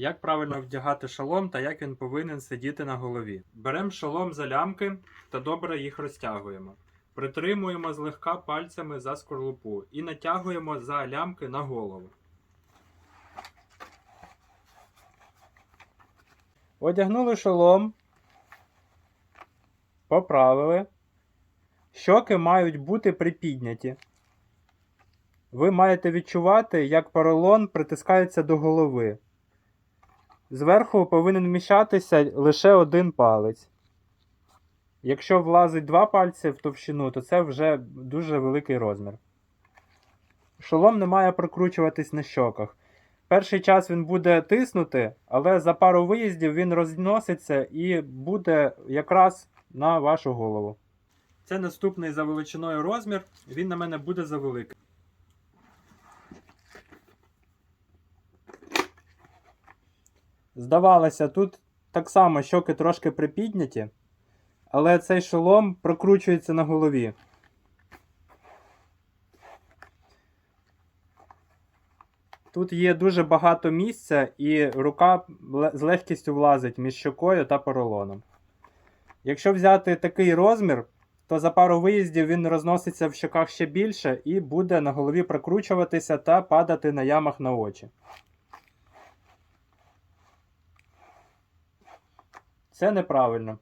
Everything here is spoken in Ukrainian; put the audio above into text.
Як правильно вдягати шолом та як він повинен сидіти на голові? Беремо шолом за лямки та добре їх розтягуємо. Притримуємо злегка пальцями за скорлупу і натягуємо за лямки на голову. Одягнули шолом. Поправили. Щоки мають бути припідняті. Ви маєте відчувати, як поролон притискається до голови. Зверху повинен вміщатися лише один палець. Якщо влазить два пальці в товщину, то це вже дуже великий розмір. Шолом не має прокручуватись на щоках. Перший час він буде тиснути, але за пару виїздів він розноситься і буде якраз на вашу голову. Це наступний за величиною розмір, він на мене буде завеликий. Здавалося, тут так само щоки трошки припідняті, але цей шолом прокручується на голові. Тут є дуже багато місця, і рука з легкістю влазить між щокою та поролоном. Якщо взяти такий розмір, то за пару виїздів він розноситься в щоках ще більше і буде на голові прокручуватися та падати на ямах на очі. Це неправильно.